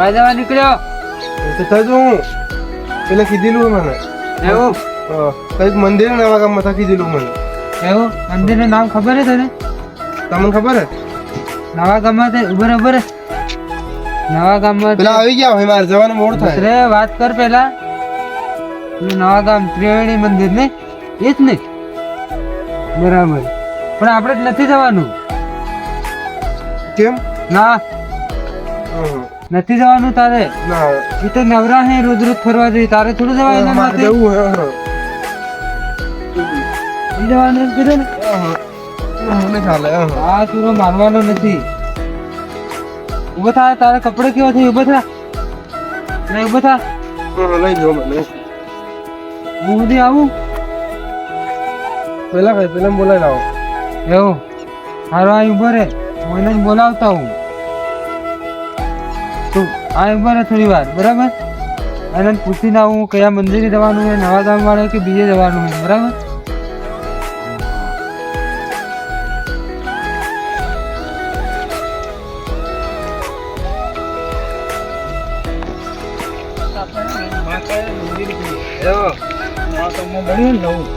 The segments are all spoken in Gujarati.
કાઈ જવા નીકળ્યો. તો તજ હું. પેલા કીધેલું મને. એવું? હા, કંઈક મંદિર નવા ગામમાં થા કીધેલું મને. એવું? મંદિરનું નામ ખબર છે તને? તમને ખબર હે નવા ગામમાં તે ઉભર ઉભર નવા ગામમાં પેલા આવી ગયા હોય મારે જવાનું મોડ થાય. રે વાત કર પેલા. નવા ગામ ત્રિવેણી મંદિર ને? એ જ ને? બરાબર. પણ આપણે જ નથી જવાનું. કેમ? ના. નથી જવાનું તારે? ના. એ તો નવરા હે રોજ રોજ ફરવા જઈએ. તારે થોડું જવાય એના માટે? જવું હે જવાનું કીધું ને. હા, ચાલે આ તું મારવાનો નથી. ઊભો થા તારે કપડે કેવો થઈ ઊભો થા. નહીં ઊભો થા. લઈ જો મને. હું સુધી આવું? પેલા ભાઈ પેલા બોલાવી લાવો. એવું? હારો આ ઊભો રે. હું એને બોલાવતા હું આ ઊભો થોડી વાર બરાબર? એને પૂછીને આવું કયા મંદિરે જવાનું છે નવા ગામ વાળા કે બીજે જવાનું છે બરાબર?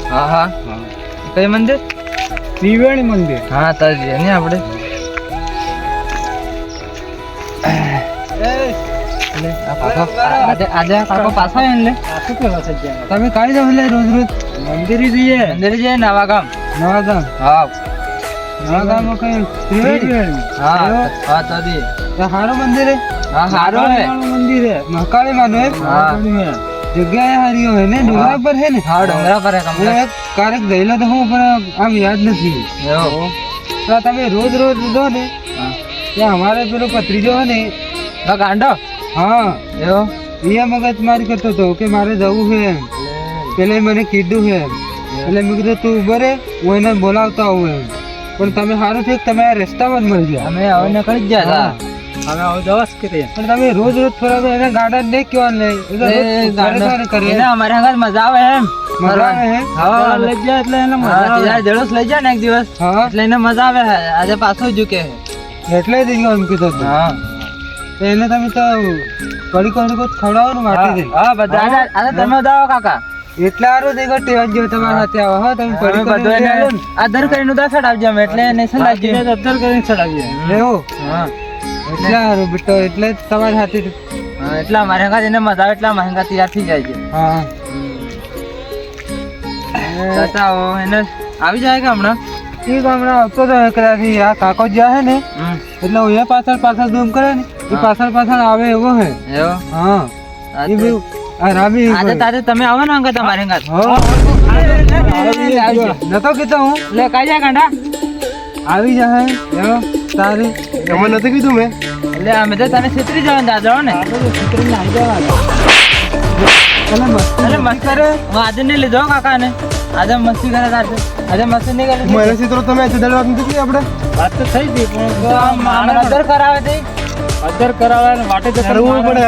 હા હા. કઈ મંદિર? ત્રિવેણી મંદિર. હા તારી ને આપણે. આજે આજે આ કાકો પાછું કેવા છે તમે કાઢી જાવ એટલે રોજ રોજ. મંદિરે જઈએ. મંદિરે જઈએ નવા ગામ. નવા ગામ હા. નવા ગામ કઈ હા હા તો હારો મંદિર? હે હા હારો હે. મંદિર? હે મહાકાળી માનો હે હા જગ્યા હારી હોય ને? ડુંગરા પર હે ને? હા ડુંગરા પર હે ક્યારેક ગયેલો તો હું પણ આમ યાદ નથી. તો તમે રોજ રોજ દો ને? ત્યાં અમારે પેલો પત્રીજો હે ને ગાંડો? હા એવો. એ મગજ મારી કરતો હતો કે મારે જવું છે એમ. પેલે મને કીધું છે એટલે મેં કીધું તું ઊભો રે હું એને બોલાવતા આવું એમ. પણ તમે સારું છે તમે આ રસ્તામાં જ મળી ગયા? અમે હવે નીકળી જ ગયા અમે હવે દસ કરીએ પણ તમે રોજ રોજ તો એને ગાડા નહીં કેવાનું નહીં કરે. એને અમારે આગળ મજા આવે એમ. મજા આવે હે? હા. લઈ જાય એટલે એને મજા આવે. જળસ લઈ જાય ને એક દિવસ. એટલે એને મજા આવે. આજે પાછો જુકે એટલે જ એમ કીધું હા. એને તમે તો કડી કડી કોઈ ખવડાવો ને માટે હા બધા આ તમે દાવો કાકા. એટલે હારું થઈ ટેવા જેવું તમારા સાથે આવો હા તમે પડી બધું આદર કરીને દા ચડાવજો અમે એટલે એને ચડાવજો આદર કરીને ચડાવજો એવું? હા. એટલે હારું બેટો એટલે જ તમારી સાથે હા એટલે અમારે હંગા એને મજા આવે એટલે અમારે તૈયાર થઈ જાય છે. હા. ચાચા ઓ એને આવી જાય કે હમણાં? ઠીક હમણાં આવતો તો એકલાથી આ કાકો જ્યાં હે ને એટલે ઓયા પાછળ પાછળ ધૂમ કરે ને. એ પાછળ પાછળ આવે એવો હે. હા. એ બી આ રામી આજે તારે તમે આવો ને અંગત અમારે અંગત નતો કીધો હું. લે કાઈ જાય કાંડા આવી હે. એવો તારે. તમે નથી કીધું મેં. એટલે અમે તો તને છેતરી જવાનું દાદા ને. છેતરી ના અરે મસ્ત કરે. હું આજે નહીં લીધો કાકા ને આજે મસ્તી કરે તારે આજે મસ્તી નહીં કરે. મને સીધો તમે વાત નથી આપણે? વાત તો થઈ ગઈ પણ કરાવે તે. અદર કરાવવા ને વાટે તો કરવું પડે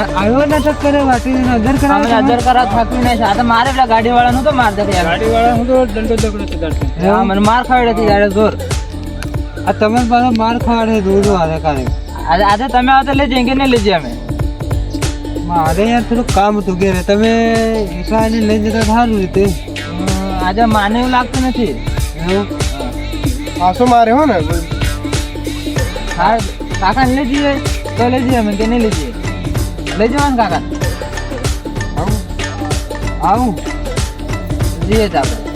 આવ્યો નાટક કરે વાટી અદર કરાવે અદર કરાવ થાકી નહીં આ તો મારે પેલા ગાડી વાળા નું તો માર દે ગાડી વાળા હું તો દંડો દગડો ચડાડતો હા મને માર ખાવડે હતી યાર જોર. આ તમે પાછો માર ખાવડે દૂર વાળે કાલે આજે આજે તમે આવો તો લઈ જઈએ કે નહીં લઈ જઈએ અમે? મારે યાર થોડું કામ હતું ઘેરે. તમે એને લઈ જતા સારું રીતે. આજે માને એવું લાગતું નથી. એવું? પાછો મારે હો ને? હા કાકા લઈ જઈએ, તો લઈ જઈએ, અમે કે નહીં લઈ જઈએ? લઈ જવાનું કાકા? આવું? આવું? જઈએ તો આપણે.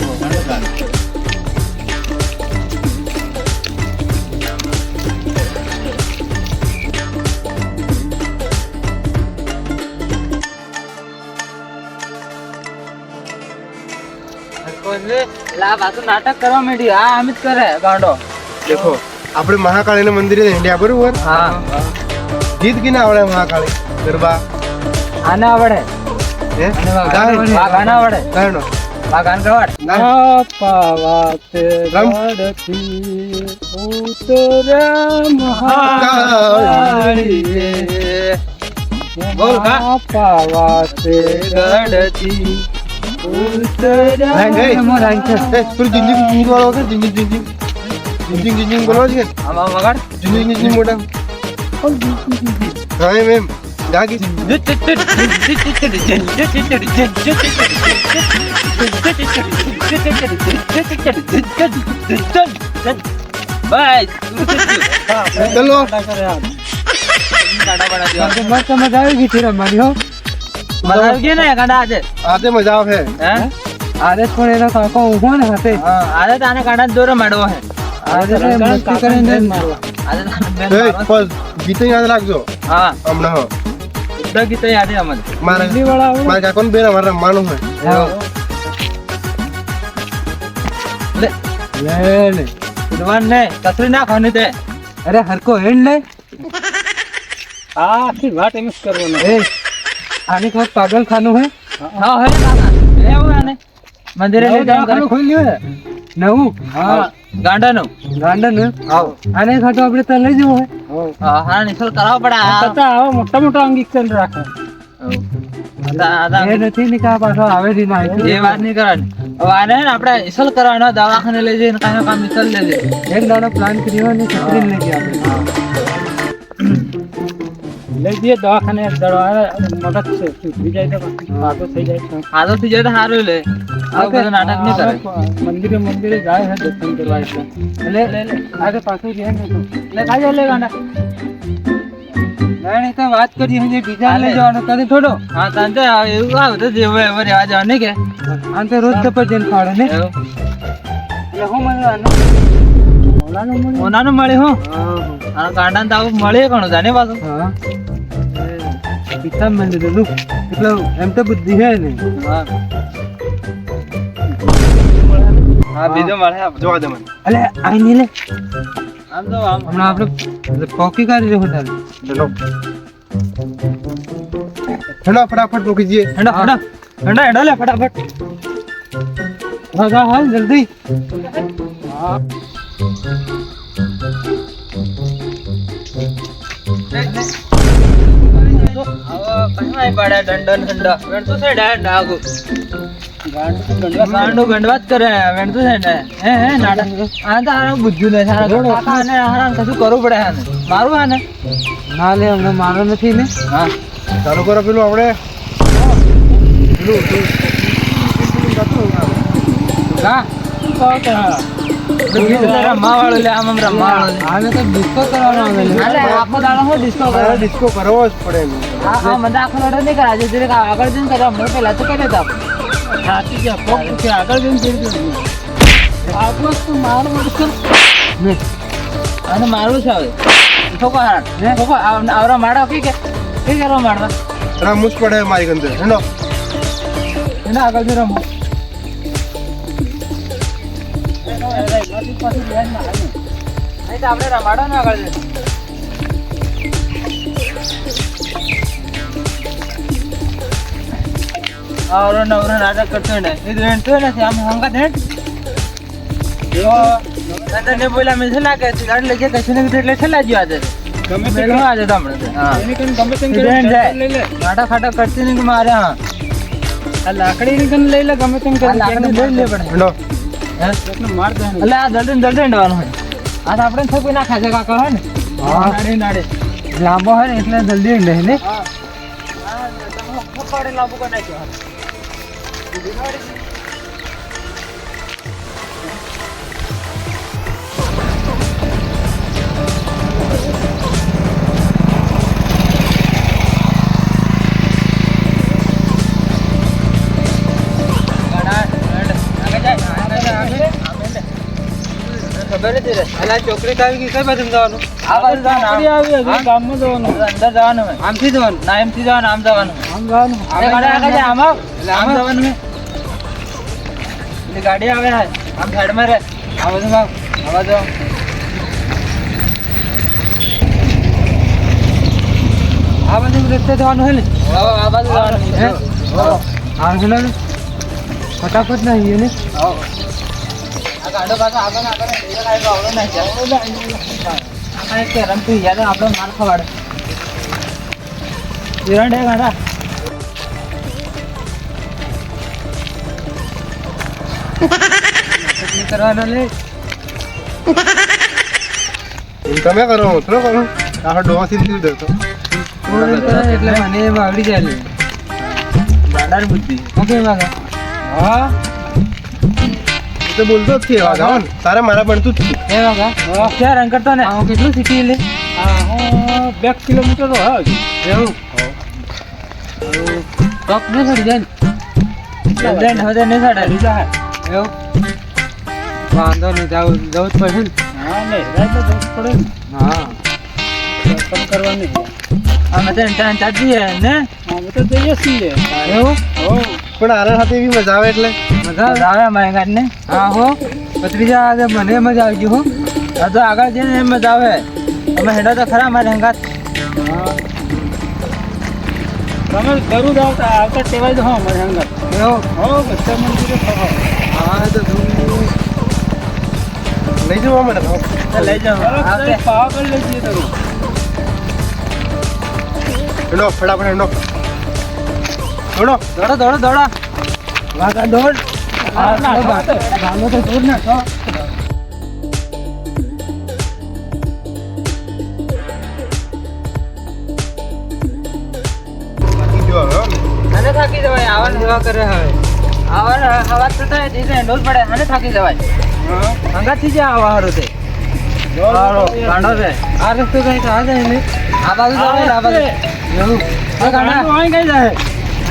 લા, પાછું નાટક કરવા માંડ્યું. આ આમ કરે, ગાંડો. દેખો. આપણે મહાકાળીના મંદિરે હેડ્યા બરોબર? હા. ગીત કીને આવડે મહાકાળી? ગરબા? આને આવડે. હે? ગવાડ. પાવાતે ગડતી ઉતરા મહાકાળીએ. બોલ, હા. પાવાતે ગડતી ઉતરા રાંગ રાંગ એ વાળો વગર જીંજી જીંજી જીંજી જીંજી બોલવા છે આમાં વગાડ જીંજી જીંજી મોટા હા એમ એમ જાગી બસ ચલો મસ્ત મજા આવી ગઈ છે રમવાની હો મજા આવી ગઈ ને ગાડા આજે આજે મજા આવે હે આરે પણ એનો કાકો ઊભો ને હાથે હા આજે તાને ગાડા દોરો માડવો હે ગીતે યાદ રાખજો. હા. હમણાં બધા ગીતો યાદ અમને મારે મારા કાકોને બેન અમારે રમવાનું હોય. લે. લે વિદ્વાન ને કસરી નાખવાની તે. અરે હરકો હેડ લે. આખી વાત એમ જ કરવાનો. એ આની કોઈ પાગલ ખાનું હે હા હે લેવું આને. મંદિરે લઈ જાવ ખોલ્યું હે નવું? હા. ગાંડાનું? ગાંડન? આવ. આને ખાતો આપણે તો લઈ જવું હે હા હા નિશલ કરાવવો પડે આ. આવા મોટા મોટા અંગીક્ષણ રાખે. આદા- આદા- એ નથી ને પાછો આવે એ વાત નહીં કરવાની. હવે આને આપણે ઇસલ કરવાનો દવાખાને લઈ જઈને કાંઈ કામ ઇસલ લઈ જઈએ. એક દાડો પ્લાન કર્યો ને છત્રી લઈ ગયા આપણે. લઈ જઈએ દવાખાને દવા છે સુધરી જાય તો પાછો થઈ જાય છે. આદો થઈ જાય તો સારું લે. આવું બધું નાટક નહીં કરે. મંદિરે મંદિરે જાય છે દર્શન કરવા એટલે લે લે લે. આજે પાછું ગયા ને તો. ખાઈ લે ગાંડા. નહીં તો વાત કરી હજી બીજા લઈ જવાનો. કદી થોડો. હા તાંતે એવું આવે તો જેવું રહેવા જવાનું કે? આમ તો રોજ કપડ જઈને ફાડે ને એવું. એટલે હું મળવાનું ઓનાનું મળે હું. આ ગાંડા તો આવું મળે ઘણું જાને પાછું? હા પિતા મળી દીધું એટલે એમ તો બુદ્ધિ હે ને હા હા બીજું મળે આપણે જોવા દે મને અલે આઈ નહીં લે આમ તો આમ હમણાં આપણે પોકી કાઢી રહ્યો તારે ચલો હેડો ફટાફટ મૂકી દઈએ હેડો હેડો હેડો હેડો લે ફટાફટ હા હા હા જલ્દી ગાંડો ગંડવાત કરે વેણ તો છે હે હે નાટક આ તો હારા બુદ્ધિ ને સારા કાકા ને હારા કશું કરવું પડે આને મારું આને ના લે અમને મારો નથી ને હા ચાલુ કરો પેલું આપણે હા રમવા વાળો લે આમ આમ રમવા વાળો લે આને તો ડિસ્કો કરવાનો આવે લે. હાલે આખો દાડો હું ડિસ્કો કરવો જ પડે આ મને આખો દાડો નહીં કરા આજે જરીક આગળ જઈને કરવા હમણાં પહેલા તો કરે તો થાકી ગયા પગ દુખે, આગળ જઈને જઈ આગળ તો મારો વળશે. અને મારું છે હવે. ઠોકો હાર ઠોકો આવ- આવરા માડા કે કે કરવા માડવા રમવું જ પડે મારી અંદર હેનો એના આગળ જઈ રમો નહીં તો આપણે રમાડો ને આગળ. આવરો નવરો નાટક કરતો ને એ તો હેંડતો નથી આમ હંગાત હેંડ જો તને બોલા મેં છેલ્લા કે ગાડી લઈ ગયા કશું ને એટલે છેલ્લા જ આજે ગમે તે આજે તો હમણાં હા ગમે તેમ સીધો કરીને હેંડ જાય. લઈ લે. નાટક ખાટક કરતી નહીં મારે હા આ લાકડીની કઈ લઈ લે ગમે તેમ લાકડી લઈ લે એટલે આ જલ્દી ને જલ્દી હેંડવાનું હોય આ તો આપણે થપી ના ખાશે કાકા હોય ને નાડે નાડી લાંબો હોય ને એટલે જલ્દી લે ને લાંબો કરી નાખ્યો ખબર જ રહે અલા ચોકડી આવી ગઈ કઈ બાજુ જવાનું આ બાજુ જવાનું. આવી આમ. ગામમાં જવાનું અંદર જવાનું હોય. આમથી જવાનું ના એમથી જવાનું આમ જવાનું આમ જવાનું એ ગાડી આગળ જાય, આમ આવ. એટલે આમ જવાનું હે. પેલી ગાડી આવે આમ સાઈડમાં રહે આ બાજુ આવ. આ બાજુ આ બાજુ રસ્તે જવાનું હે ને આ બાજુ જવાનું હે? હા ફટાફટ ના ને આવો. કાઢો કાઢો આગળ આગળ તમે કરો હું કરો. આખો ડોવાથી દીધું દેતો એટલે મને આવડી જાય દાદાની બુદ્ધિ. ઓકે વાગા? હા? તો બોલતો જ છે વાઘા હો ને. તારે મારા ભણતું જ છે. એ વાગા ક્યાં રંગ કરતો ને? આવું કેટલું શીખી લે? બે કિલોમીટર હોય. એવું? કપ ને સડી જાય ને. હવે નહીં સડે એવું? વાંધો નહીં જાવ જવું જ પડશે ને. હા ને રાત તો જવું પડે ને. હા. પણ કરવાની. અમે તો ટાઈમ ચાલતી ને? અમે તો જઈએ છીએ. એવું? હો. પણ આરા સાથે એવી મજા આવે એટલે? મજા આવે? મારા ને હા હો. પત્રીજા આજે મને મજા આવી ગઈ હો. આ તો આગળ જઈને એમ મજા આવે. અમે હેડો તો ખરા મારે હંગાત. તમે જરૂર આવતા આવતા ટેવાય તો હો મારી હંગાત હો બધા મંદિરે હા તો લઈ મને લઈ જાઓ. તો. પાવાગઢ લઈ જઈએ તમે હેડો ફટાફટ હેડો. દોડો દોડો દોડો દોડો. વાગા દોડ. ગામો તો દોડ ને છો થાકી જવાય આવા સેવા કરે હવે. આવન હવા થતા જીને ડોલ પડે મને થાકી જવાય. હંગાથી જ આવા હારો તે. આ રસ્તો કઈ થાય ને આ બાજુ જવાય આ બાજુ. એવું. આ કાંડો અહીં કઈ જાય?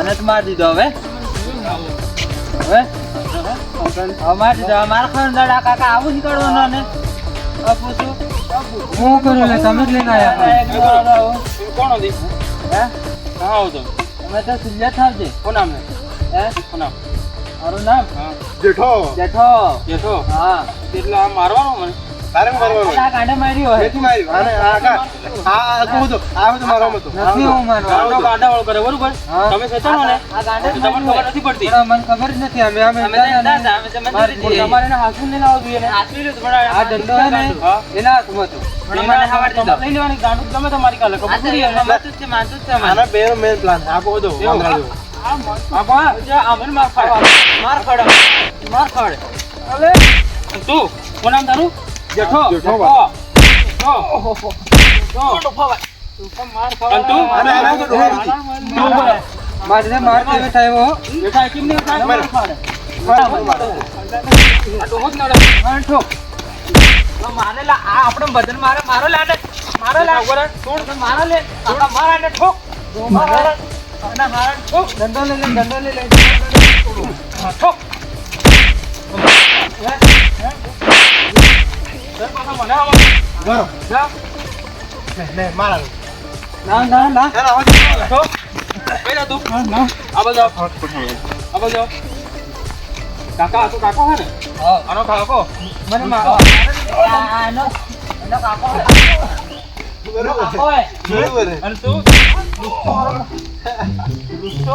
અને તો મારી દીધો હવે. હવે? હવે મારી દીધો. મારા ખાન દાડા કાકા આવું શીખવાડવાનો ને પૂછું. હું કરું લે તમે જ લઈને આયા કોણ હતી? હે? હા આવતો તમે તો સિલ્યા થાવજે કોણ નામ ને હે? કોણ નામ? મારું નામ? હા. જેઠો. જેઠો. જેઠો? હા. એટલે આ મારવાનો મને? તમે તમારી કાલે. છે માતું છે મારા બે મેન પ્લાન આપો દો આમ આમાં આમન માર ખાડ માર તું કોણ તારું? જેઠો જેઠો બા મારે માર કેવો થયો બેટા કેમ નહીં થાય? મારે. મારે. લા આ આપણે બદન મારે મારો લાને મારો લા ઓર કોણ મારો લે આપણા મારાને ઠોક. મારા અને મારા ઠોક. ધંધો લે લે ધંધો લે લે. ઠોક. મારા ના ના આ બધા આ બધા કાકા તો કાકો હે મને મારો આનો આનો અને તું લુસ્તો લુસ્તો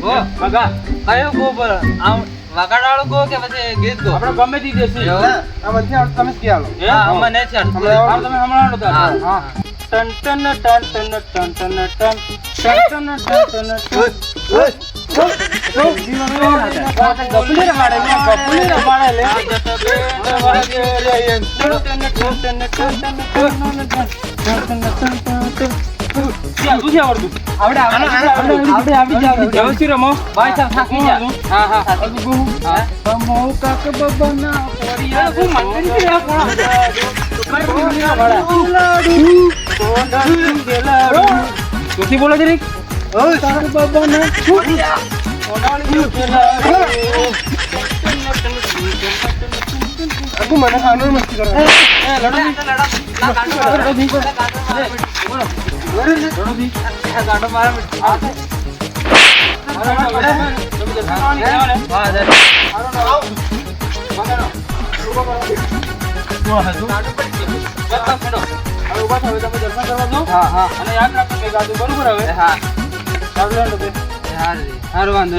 ગો બગા કયો ગો પર આમ વગાડાળો ગો કે પછી ગીત ગો આપણે ગમે દી દેશી આ નથી તમે જ કહી આલો. હે? હા મને છે તમે હમણાં હા ટન ટન ટન ટન ટન ટન ટન. ટન ટન ટન ટન ટન. ઓય, શું છે આવડતું આવડે આવડે આવી જાવ જવ શ્રી રમો ભાઈ ઓ તારા બાબા આખું મને ખાવાનું મસ્તી કરો ગાડો મારા હા હા અને યાદ રાખો કે ગાડું બરોબર હવે હા ચાલો. હારું વાંધો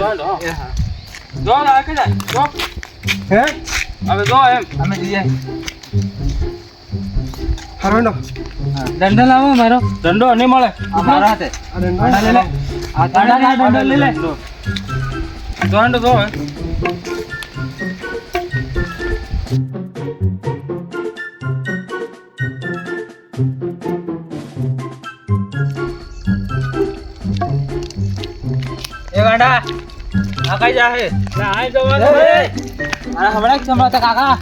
જો જાય જો હે હવે જો એમ. અમે જઈએ. હરવંડો. દંડો લાવો મારો દંડો નહીં મળે. મારા હાથે. દંડા લે. આ દંડા લે. દંડો લે. દંડો જો એ ગાંડા આ કઈ જાહે? ના એ, હે મારા હમણાં જ સંભળાતા કાકા.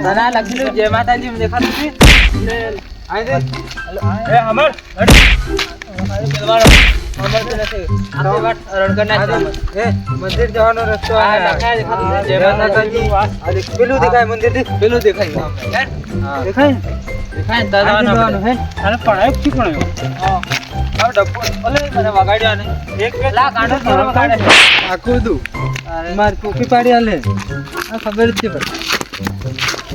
તને લખી લ્યો, જય માતાજી દેખાતું છે. મંદિર જવાનો રસ્તો પેલું દેખાય મંદિર પેલું દેખાય. દેખાય દેખાય? ત્યાં ને? ને ખબર જ છે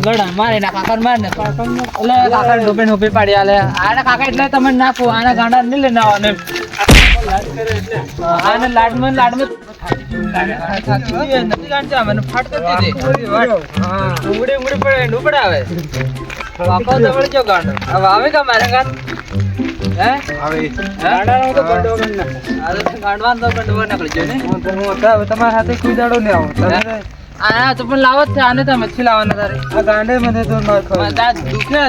ગડા મારે ના કાકા માર ને એટલે કાકા ડોબે ડોબે પાડી આલે. આના કાકા એટલે તમે નાખો આના ગાંડા નહીં લઈને આવવાને આને લાડમાં લાડમાં. ઉંગળી ઉંગળી પડે આવે ગાંડો. હવે આવે કા મારે ગાંડ? હે? હે? તો આ તો ગાંડવાન તો નીકળી ને. તમારા સાથે કોઈ દાડો નહીં આવો. આ તો પણ લાવો જ આને તો મચ્છી લાવવાના તારે. આ ગાંડે મને તો માર ખાવ. ત્યાં દુખે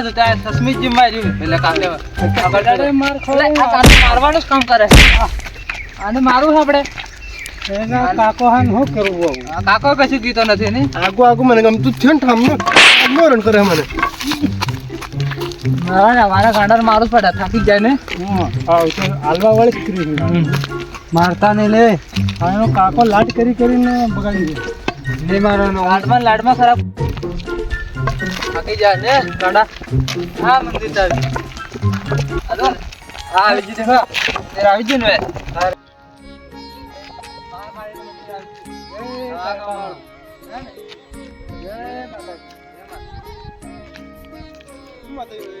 તો સસ્મિત માર્યું એટલે ગાડાને માર ખાવો. મારવાનું જ કામ કરે. આને મારું આપણે? એના કાકો હાન શું કરવું આ કાકો કશું કીધો નથી ને? આગું આગું મને ગમતું છે ને ઠામનું રન કરે મને. મારા ને મારા જ પડે થાકી જાય ને. હાલવા વાળી દીકરી મારતા નહીં લે. એનો કાકો લાટ કરી કરીને બગાડી દે. નહીં મારો લાડમાં લાટમાં ખરાબ. થાકી જાય ને ગાંડા? હા મંદિર ચાલ હા આવી જ દેખો તેર આવી ને. તારે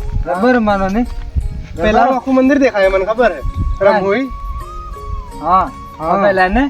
રબર માનો ને? પેલા આખું મંદિર દેખાય મને ખબર હે. રમોઈ હા. હા. પેલા ને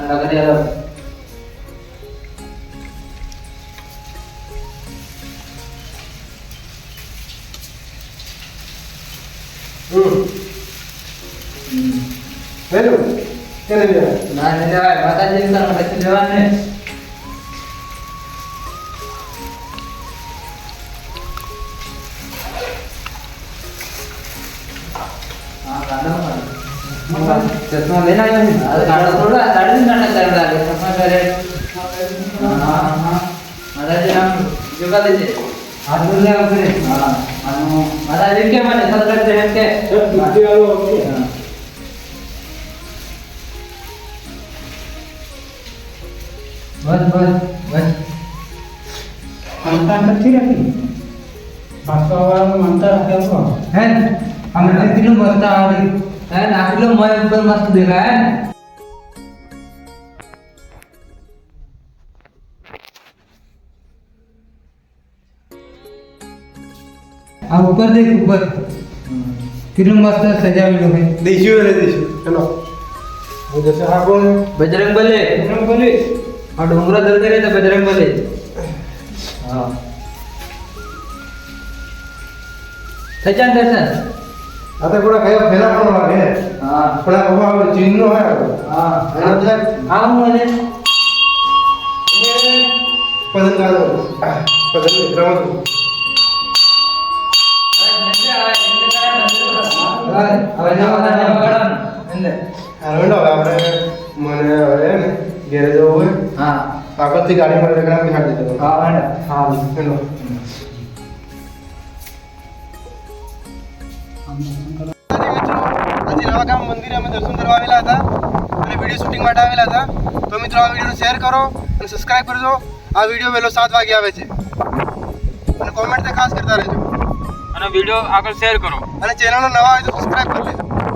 અંડા કરી આલો ના ને લેવાય માતાજી ને તારા પછી લેવાને હા કાઢો ચશ્મા લેના આવ્યો ને અરે કાઢો થોડા યોગા દેજે હાથ બોલ લે કરે હા આનો માતાજી કે મને સત કરતે હે કે હા. બસ બસ બસ માનતા નથી રાખી પાછા વાળા માનતા રાખ્યા હે અમે કેટલું મસ્ત આવડી હે ને આટલું આ ઉપર દેખ ઉપર. કેટલું મસ્ત સજાવેલું છે. દેશું રે દેશું ચલો. હું જશે. હા કોણ બજરંગ બલે. બજરંગ બલે. આ ડુંગરા દર્દ રહે તો બજરંગ બલે. હા. સચાન દર્શન. આ તો થોડા કયો ફેરા પણ લાગે. હા. થોડા આવે ચીનનો હે હા. આ હું. અને પતંગ કાઢો. પદન રમત મંદિરે અમે દર્શન કરવા આવેલા હતા અને વીડિયો શૂટિંગ માટે આવેલા હતા તો મિત્રો આ વિડીયોને શેર કરો અને સબસ્ક્રાઇબ કરજો આ વીડિયો વહેલો સાત વાગે આવે છે. અને કોમેન્ટ ખાસ કરતા રહેજો. અને વીડિયો આગળ શેર કરો. અને ચેનલ નવા હોય તો સબસ્ક્રાઇબ કરી